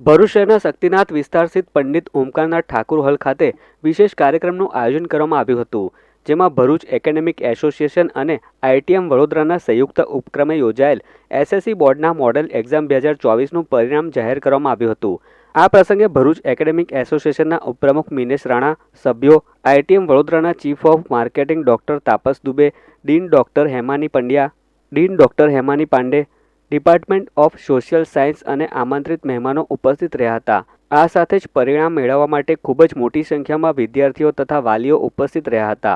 ભરૂચ શહેરના શક્તિનાથ વિસ્તાર સ્થિત પંડિત ઓમકારનાથ ઠાકુર હોલ ખાતે વિશેષ કાર્યક્રમનું આયોજન કરવામાં આવ્યું હતું, જેમાં ભરૂચ એકેડેમિક એસોસિએશન અને આઈટીએમ વડોદરાના સંયુક્ત ઉપક્રમે યોજાયેલ એસએસસી બોર્ડના મોડેલ એક્ઝામ બે હજાર ચોવીસનું પરિણામ જાહેર કરવામાં આવ્યું હતું. આ પ્રસંગે ભરૂચ એકેડેમિક એસોસિએશનના ઉપપ્રમુખ મિનેશ રાણા, સભ્યો, આઈટીએમ વડોદરાના chief of marketing doctor Tapas Dubey, dean doctor Hemani Pandya, dean doctor Hemani Pandey department of social science અને આમંત્રિત મહેમાનો ઉપસ્થિત રહ્યા હતા. આ સાથે જ પરિણામ મેળવવા માટે ખૂબ જ મોટી સંખ્યામાં વિદ્યાર્થીઓ તથા વાલીઓ ઉપસ્થિત રહ્યા હતા.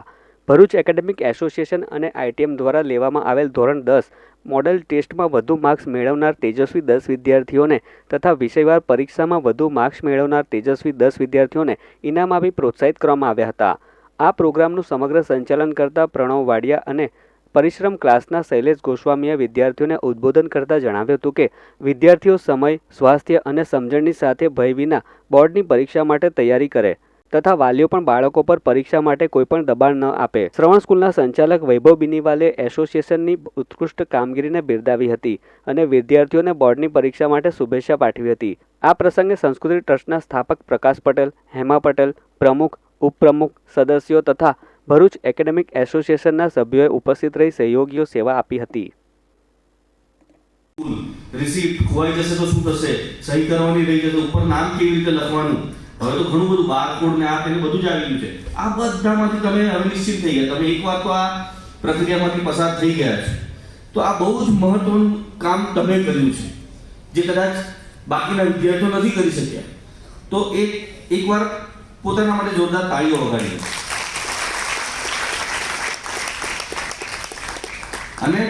ભરૂચ એકેડેમિક એસોસિએશન અને આઈટીએમ દ્વારા લેવામાં આવેલ ધોરણ દસ મોડેલ ટેસ્ટમાં વધુ માર્ક્સ મેળવનાર તેજસ્વી દસ વિદ્યાર્થીઓને તથા વિષયવાર પરીક્ષામાં વધુ માર્ક્સ મેળવનાર તેજસ્વી દસ વિદ્યાર્થીઓને ઇનામ આપી પ્રોત્સાહિત કરવામાં આવ્યા હતા. આ પ્રોગ્રામનું સમગ્ર સંચાલન કરતા પ્રણવ વાડિયા અને પરિશ્રમ ક્લાસના શૈલેષ ગોસ્વામીએ વિદ્યાર્થીઓને ઉદ્બોધન કરતા જણાવ્યું હતું કે, વિદ્યાર્થીઓ સમય, સ્વાસ્થ્ય અને સમજણની સાથે ભય વિના બોર્ડની પરીક્ષા માટે તૈયારી કરે તથા વાલીઓ પણ બાળકો પર પરીક્ષા માટે કોઈપણ દબાણ ન આપે. શ્રવણ સ્કૂલના સંચાલક વૈભવ બિનીવાલે એસોસિએશનની ઉત્કૃષ્ટ કામગીરીને બિરદાવી હતી અને વિદ્યાર્થીઓને બોર્ડની પરીક્ષા માટે શુભેચ્છા પાઠવી હતી. આ પ્રસંગે સંસ્કૃતિ ટ્રસ્ટના સ્થાપક પ્રકાશ પટેલ, હેમા પટેલ, પ્રમુખ, ઉપપ્રમુખ, સદસ્યો તથા ભરૂચ એકેડેમિક એસોસિએશનના સભ્યોએ ઉપસ્થિત રહી સહયોગીઓ સેવા આપી હતી. રિસીપ્ટ ખોવાઈ જશે તો શું થશે? સહી કરવાની રહી જશે, ઉપર નામ કેવી રીતે લખવાનું? હવે તો ઘણું બધું બારકોડ ને આ તેને બધું જ આવી ગયું છે. આ બધામાંથી તમે હવે થઈ ગયા. તમે એકવાર તો આ પ્રક્રિયામાંથી પસાર થઈ ગયા છો. તો આ બહુ જ મહત્વનું કામ તમે કર્યું છે, જે કદાચ બાકીના વિદ્યાર્થીઓ નથી કરી શક્યા. તો એક એકવાર પોતાના માટે જોરદાર તાળીઓ વગાડી અને